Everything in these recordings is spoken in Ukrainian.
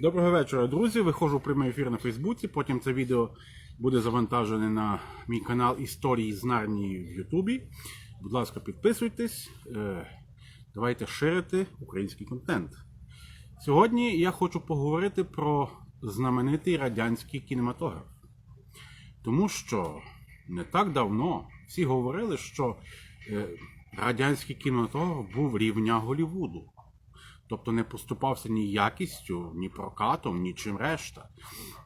Доброго вечора, друзі. Виходжу в прямий ефір на Фейсбуці. Потім це відео буде завантажене на мій канал Історії з Нарнії в Ютубі. Будь ласка, підписуйтесь, е, давайте ширити український контент. Сьогодні я хочу поговорити про знаменитий радянський кінематограф. Тому що не так давно всі говорили, що е, радянський кінематограф був рівня Голівуду. Тобто не поступався ні якістю, ні прокатом, ні чим решта.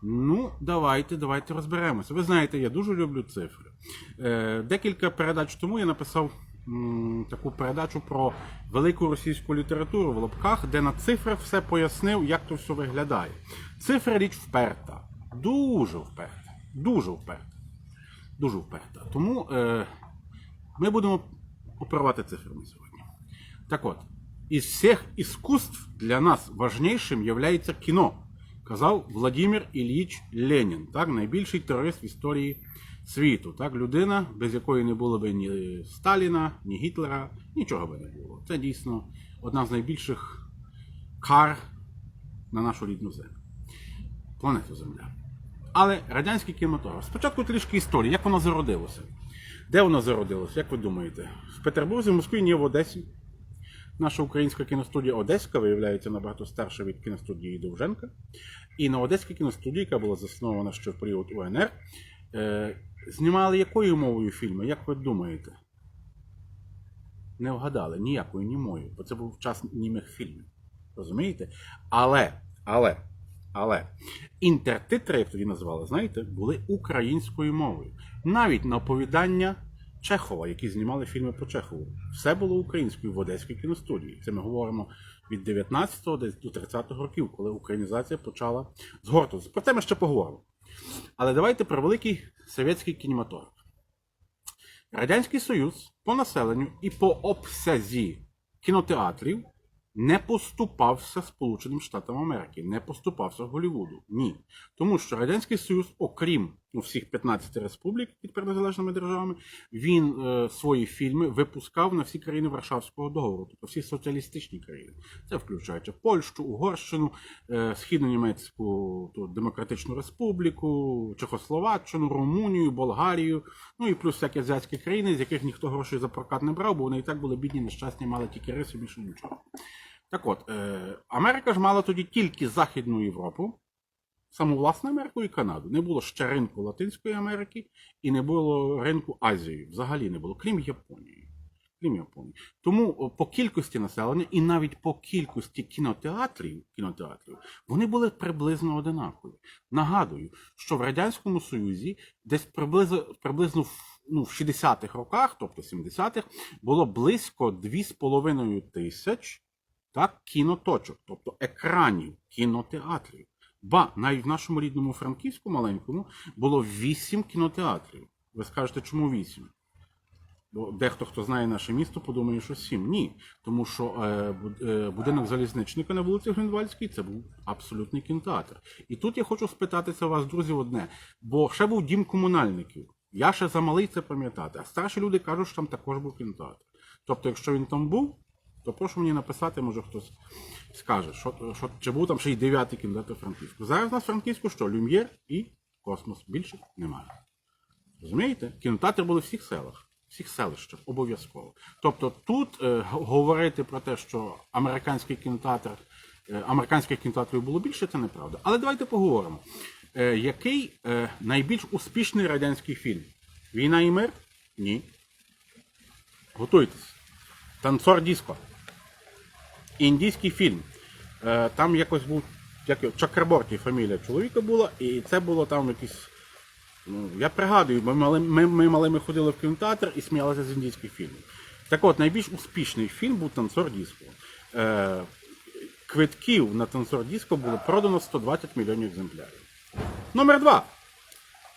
Ну, давайте, давайте розберемося. Ви знаєте, я дуже люблю цифри. Е, декілька передач тому я написав таку передачу про велику російську літературу в лапках, де на цифрах все пояснив, як то все виглядає. Цифра річ вперта. Дуже вперта. Дуже вперта. Дуже вперта. Тому е, ми будемо оперувати цифрами сьогодні. Так от, из всех искусств для нас важнейшим является кіно, казав Владимир Ілліч Ленін, так, найбільший терорист в історії світу. Так, людина, без якої не було б ні Сталіна, ні Гітлера, нічого би не було. Це дійсно одна з найбільших кар на нашу рідну землю. Планету Земля. Але радянський кінематограф. Спочатку трішки історії, як воно зародилося. Де воно зародилося, як ви думаєте? В Петербурзі, в Москві, ні в Одесі. Наша українська кіностудія Одеська виявляється набагато старша від кіностудії Довженка. І на Одеській кіностудії, яка була заснована ще в період УНР, е, знімали якою мовою фільми, як ви думаєте? Не вгадали ніякою німою, бо це був час німих фільмів. Розумієте? Але, але, але інтертитри, як тоді назвали, знаєте, були українською мовою. Навіть на оповідання Чехова, які знімали фільми по Чехову. Все було українською в Одеській кіностудії. Це ми говоримо від 19-го до 30-го років, коли українізація почала згортуватися. Про це ми ще поговоримо. Але давайте про великий совєтський кінематограф. Радянський Союз по населенню і по обсязі кінотеатрів не поступався Сполученим Штатам Америки, не поступався Голлівуду. Ні. Тому що Радянський Союз, окрім ну, всіх 15 республік під незалежними державами, він е, свої фільми випускав на всі країни Варшавського договору, тобто всі соціалістичні країни. Це включаючи Польщу, Угорщину, е, Східно-Німецьку ту, Демократичну Республіку, Чехословаччину, Румунію, Болгарію, ну і плюс всякі азіатські країни, з яких ніхто грошей за прокат не брав, бо вони і так були бідні, нещасні, мали тільки риси, більше нічого. Так от, е, Америка ж мала тоді тільки Західну Європу, саму власну Америку і Канаду. Не було ще ринку Латинської Америки і не було ринку Азії. Взагалі не було, крім Японії. Крім Японії. Тому по кількості населення і навіть по кількості кінотеатрів, кінотеатрів вони були приблизно одинакові. Нагадую, що в Радянському Союзі десь приблизно, приблизно в, ну, в 60-х роках, тобто 70-х, було близько 2,5 тисяч так, кіноточок, тобто екранів кінотеатрів. Ба, навіть в нашому рідному Франківську маленькому було 8 кінотеатрів. Ви скажете, чому 8? Бо дехто, хто знає наше місто, подумає, що 7. Ні. Тому що е, е, будинок залізничника на вулиці Гринвальській це був абсолютний кінотеатр. І тут я хочу спитатися вас, друзі, одне. Бо ще був дім комунальників. Я ще замалий це пам'ятати. А старші люди кажуть, що там також був кінотеатр. Тобто, якщо він там був, то прошу мені написати, може хтось скаже, що, що чи був там ще й дев'ятий кінотеатр Франківську. Зараз у нас Франківську що? Люм'єр і космос. Більше немає. Розумієте? Кінотеатри були в всіх селах, всіх селищах, обов'язково. Тобто тут е, говорити про те, що американський кінотеатр, е, американських кінотеатрів було більше, це неправда. Але давайте поговоримо. Е, який е, найбільш успішний радянський фільм? Війна і мир? Ні. Готуйтесь. Танцор Діско. Індійський фільм. Е, там якось був як Чакраборті фамілія чоловіка була, і це було там якісь. Ну, я пригадую, ми, мали, ми, ми малими ходили в кінотеатр і сміялися з індійських фільмів. Так от, найбільш успішний фільм був Танцор Діско. Е, квитків на танцор Діско було продано 120 мільйонів екземплярів. Номер два.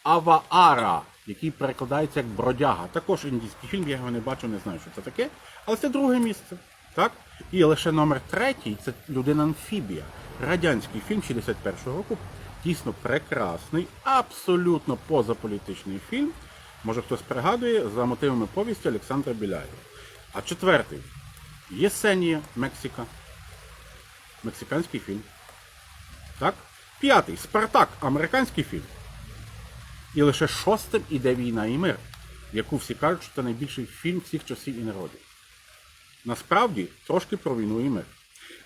Аваара, який перекладається як бродяга. Також індійський фільм, я його не бачив, не знаю, що це таке. Але це друге місце. Так? І лише номер третій це людина амфібія. Радянський фільм 61-го року. Дійсно прекрасний, абсолютно позаполітичний фільм. Може хтось пригадує за мотивами повісті Олександра Біляєва. А четвертий Єсенія, Мексика. Мексиканський фільм. Так? П'ятий Спартак, американський фільм. І лише шостим іде війна і мир, яку всі кажуть, що це найбільший фільм всіх часів і народів. Насправді, трошки про війну і мир.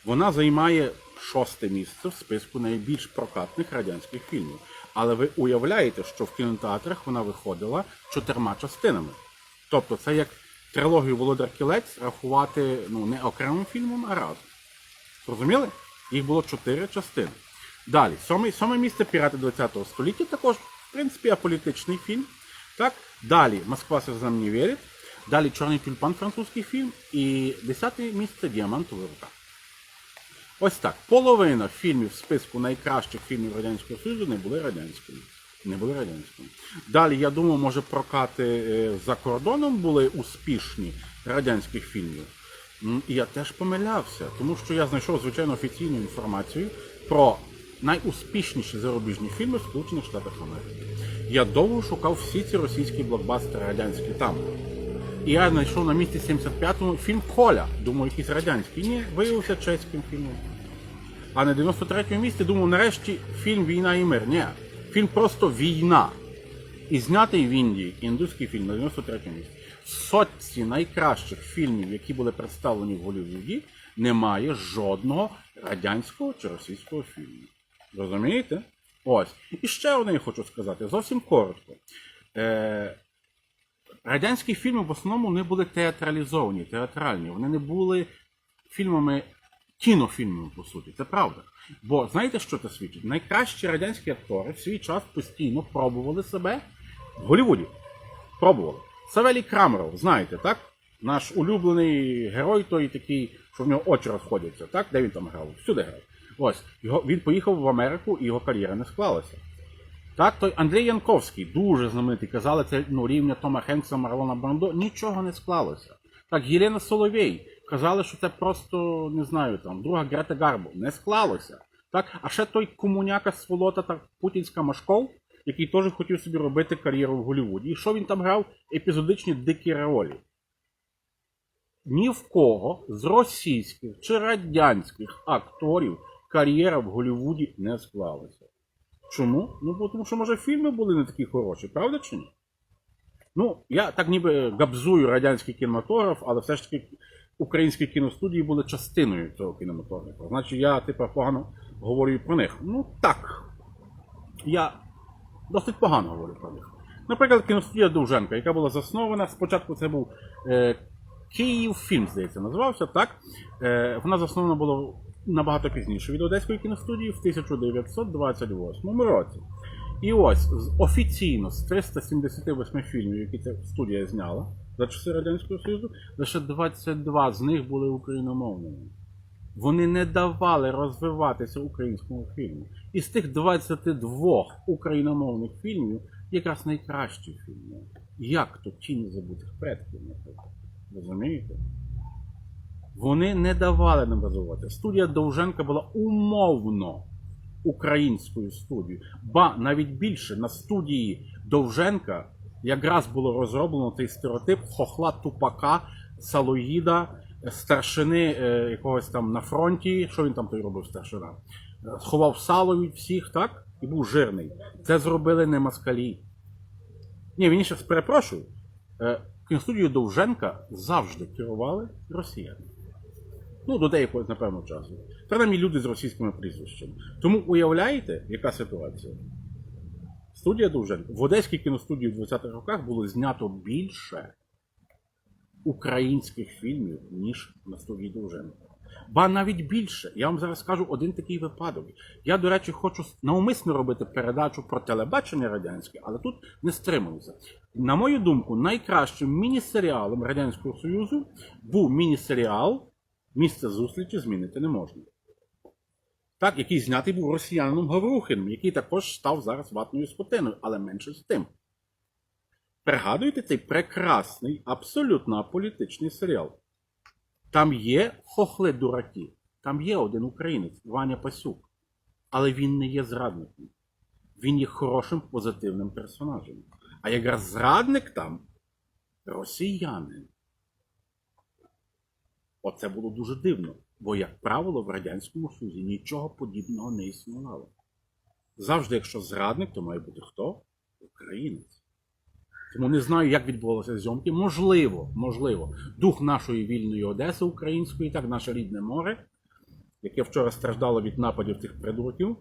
Вона займає шосте місце в списку найбільш прокатних радянських фільмів. Але ви уявляєте, що в кінотеатрах вона виходила чотирма частинами. Тобто це як трилогію Володар Кілець рахувати ну, не окремим фільмом, а разом. Зрозуміли? Їх було чотири частини. Далі, сьоме, сьоме місце Пірати ХХ століття, також, в принципі, аполітичний фільм. Так? Далі Москва сльозам не вірить. Далі Чорний тюльпан французький фільм. І десяте місце Діамантова рука. Ось так. Половина фільмів в списку найкращих фільмів Радянського Союзу не були радянськими. Не були радянськими. Далі, я думаю, може прокати е, за кордоном були успішні радянських фільмів. І я теж помилявся, тому що я знайшов звичайно офіційну інформацію про найуспішніші зарубіжні фільми в Сполучених Штатах Америки. Я довго шукав всі ці російські блокбастери радянські там. І я знайшов на місці 75-му фільм Коля. Думаю, якийсь радянський. Ні, виявився чеським фільмом. А на 93-му місці думав, нарешті фільм Війна і мир. Ні, фільм просто війна. І знятий в Індії індуський фільм на 93-му місці. Сотці найкращих фільмів, які були представлені в Голлівуді, немає жодного радянського чи російського фільму. Розумієте? Ось. І ще одне я хочу сказати, зовсім коротко. Е, радянські фільми в основному не були театралізовані, театральні. Вони не були фільмами, кінофільмами, по суті. Це правда. Бо знаєте, що це свідчить? Найкращі радянські актори в свій час постійно пробували себе в Голлівуді. Пробували. Савелій Крамеров, знаєте, так? Наш улюблений герой, той такий, що в нього очі розходяться, так? Де він там грав? Всюди грав. Ось. Його, він поїхав в Америку і його кар'єра не склалася. Так, той Андрій Янковський, дуже знаменитий, казали, це ну, рівня Тома Хенкса, Марлона Брандо, нічого не склалося. Так, Єлена Соловей, казали, що це просто, не знаю, там, друга Грета Гарбо, не склалося. Так, а ще той комуняка сволота та путінська Машков, який теж хотів собі робити кар'єру в Голлівуді. І що він там грав? Епізодичні дикі ролі. Ні в кого з російських чи радянських акторів кар'єра в Голлівуді не склалася. Чому? Ну, тому що, може, фільми були не такі хороші, правда чи ні? Ну, я так ніби габзую радянський кінематограф, але все ж таки українські кіностудії були частиною цього кінематографа. Значить, я, типу, погано говорю про них. Ну, так. Я досить погано говорю про них. Наприклад, кіностудія Довженка, яка була заснована, спочатку це був е, Київ фільм, здається, називався, так? Е, вона заснована була набагато пізніше від Одеської кіностудії в 1928 році. І ось офіційно з 378 фільмів, які ця студія зняла за часи Радянського Союзу, лише 22 з них були україномовними. Вони не давали розвиватися українському фільму. І з тих 22 україномовних фільмів якраз найкращі фільми. Як то тіні забутих предків, наприклад. Розумієте? Вони не давали нам розвиватися. Студія Довженка була умовно українською студією. Ба навіть більше на студії Довженка якраз було розроблено цей стереотип хохла тупака, салоїда, старшини е, якогось там на фронті. Що він там той робив старшина? Е, Сховав сало від всіх, так? І був жирний. Це зробили не москалі. Ні, він ще перепрошую. Е, Кіностудію Довженка завжди керували росіяни. Ну, до деякого, напевно, часу. Принаймні люди з російськими прізвищами. Тому уявляєте, яка ситуація? Студія Довженка. В Одеській кіностудії в 20-х роках було знято більше українських фільмів, ніж на студії Довженка. Ба навіть більше. Я вам зараз скажу один такий випадок. Я, до речі, хочу навмисно робити передачу про телебачення радянське, але тут не стримуюся. На мою думку, найкращим міні-серіалом Радянського Союзу був міні-серіал Місце зустрічі змінити не можна. Так, який знятий був росіянином Гаврухиним, який також став зараз ватною скотиною, але менше з тим. Пригадуєте цей прекрасний, абсолютно аполітичний серіал. Там є хохли дураки, там є один українець, Ваня Пасюк. Але він не є зрадником. Він є хорошим позитивним персонажем. А якраз зрадник там росіянин. Оце було дуже дивно. Бо, як правило, в Радянському Союзі нічого подібного не існувало. Завжди, якщо зрадник, то має бути хто? Українець. Тому не знаю, як відбувалися зйомки. Можливо, можливо, дух нашої вільної Одеси української, так, наше рідне море, яке вчора страждало від нападів цих придурків,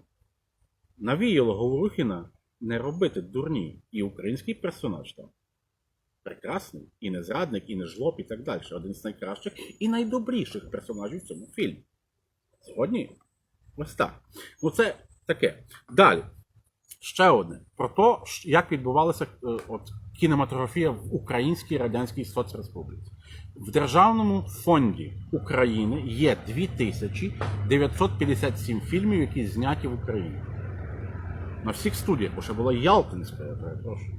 навіяло Говорухіна не робити дурні. І український персонаж там прекрасний, і не зрадник, і не жлоб, і так далі. Один з найкращих і найдобріших персонажів в цьому фільмі. Згодні? Ось так. Ну це таке. Далі. Ще одне про те, як відбувалася е, от, кінематографія в Українській Радянській Соцреспубліці. В Державному фонді України є 2957 фільмів, які зняті в Україні. На всіх студіях, бо ще була Ялтинська, я перепрошую.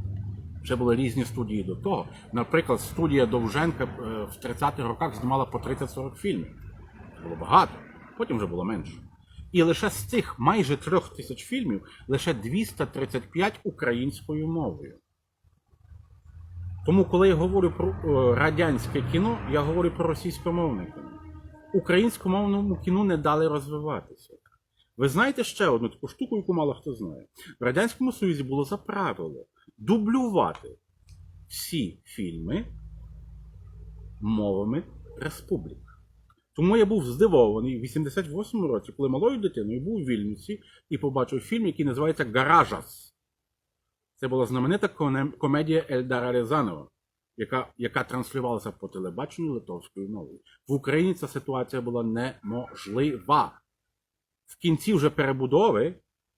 Ще були різні студії до того. Наприклад, студія Довженка е, в 30-х роках знімала по 30-40 фільмів. Це було багато, потім вже було менше. І лише з цих майже трьох тисяч фільмів лише 235 українською мовою. Тому, коли я говорю про е, радянське кіно, я говорю про російськомовне кіно. Українськомовному кіно не дали розвиватися. Ви знаєте ще одну таку штуку, яку мало хто знає. В Радянському Союзі було за правило дублювати всі фільми мовами республік. Тому я був здивований в 88-му році, коли малою дитиною був у Вільнюсі і побачив фільм, який називається Гаражас. Це була знаменита комедія Ельдара Рязанова, яка, яка транслювалася по телебаченню литовською мовою. В Україні ця ситуація була неможлива. В кінці вже перебудови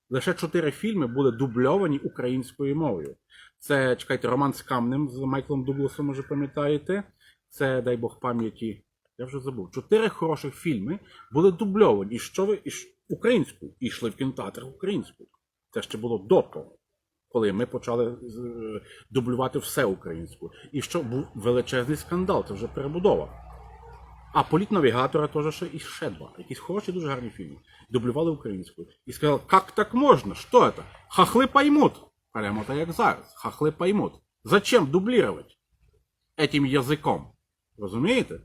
лише чотири фільми були дубльовані українською мовою. Це, чекайте, Роман з камнем з Майклом Дугласом, може пам'ятаєте. Це, дай Бог пам'яті, я вже забув. Чотири хороших фільми були дубльовані. Що ви і українською, і йшли в кінотеатр українською. Це ще було до того, коли ми почали дублювати все українською. І що був величезний скандал, це вже перебудова. А політ навігатора теж ще і ще два. Якісь хороші, дуже гарні фільми. Дублювали українською. І сказали, як так можна? Що это? Хахли поймут. Прямо так як зараз. Хахли поймут. Зачем дублировать этим язиком? Розумієте?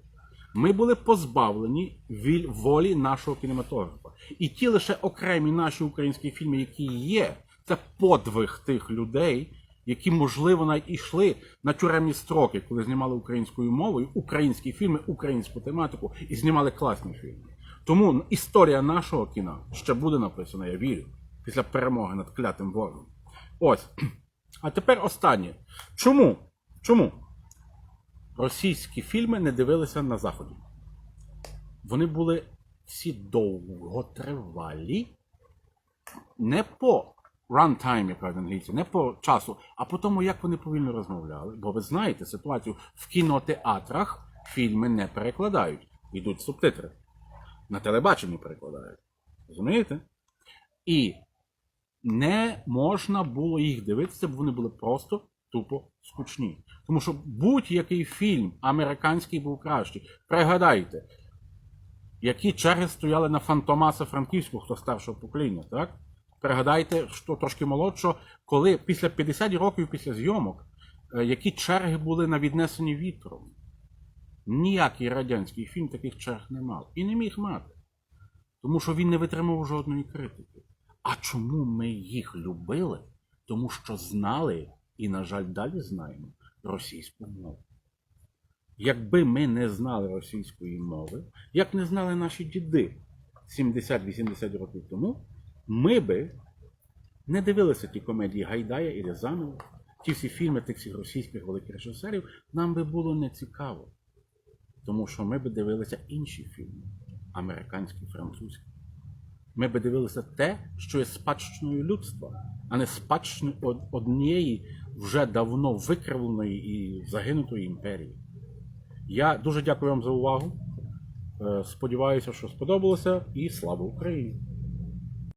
Ми були позбавлені волі нашого кінематографа. І ті лише окремі наші українські фільми, які є, це подвиг тих людей, які, можливо, навіть ішли на тюремні строки, коли знімали українською мовою, українські фільми, українську тематику і знімали класні фільми. Тому історія нашого кіна ще буде написана, я вірю, після перемоги над клятим ворогом. Ось. А тепер останнє. Чому? Чому? російські фільми не дивилися на Заході. Вони були всі довготривалі, не по runtime, як кажуть англійці, не по часу, а по тому, як вони повільно розмовляли. Бо ви знаєте ситуацію, в кінотеатрах фільми не перекладають, йдуть субтитри. На телебаченні перекладають. Розумієте? І не можна було їх дивитися, бо вони були просто тупо скучні. Тому що будь-який фільм американський був кращий. Пригадайте, які черги стояли на Фантомаса Франківського, хто старшого покоління, так? Пригадайте, що трошки молодшого, коли після 50 років після зйомок, е, які черги були на віднесені вітром. Ніякий радянський фільм таких черг не мав. І не міг мати. Тому що він не витримав жодної критики. А чому ми їх любили? Тому що знали, і, на жаль, далі знаємо російську мову. Якби ми не знали російської мови, як не знали наші діди 70-80 років тому, ми би не дивилися ті комедії Гайдая і Рязанова, ті всі фільми тих всіх російських великих режисерів, нам би було не цікаво. Тому що ми би дивилися інші фільми, американські, французькі. Ми би дивилися те, що є спадщиною людства, а не спадщиною однієї вже давно викривленої і загинутої імперії. Я дуже дякую вам за увагу. Е, Сподіваюся, що сподобалося, і слава Україні!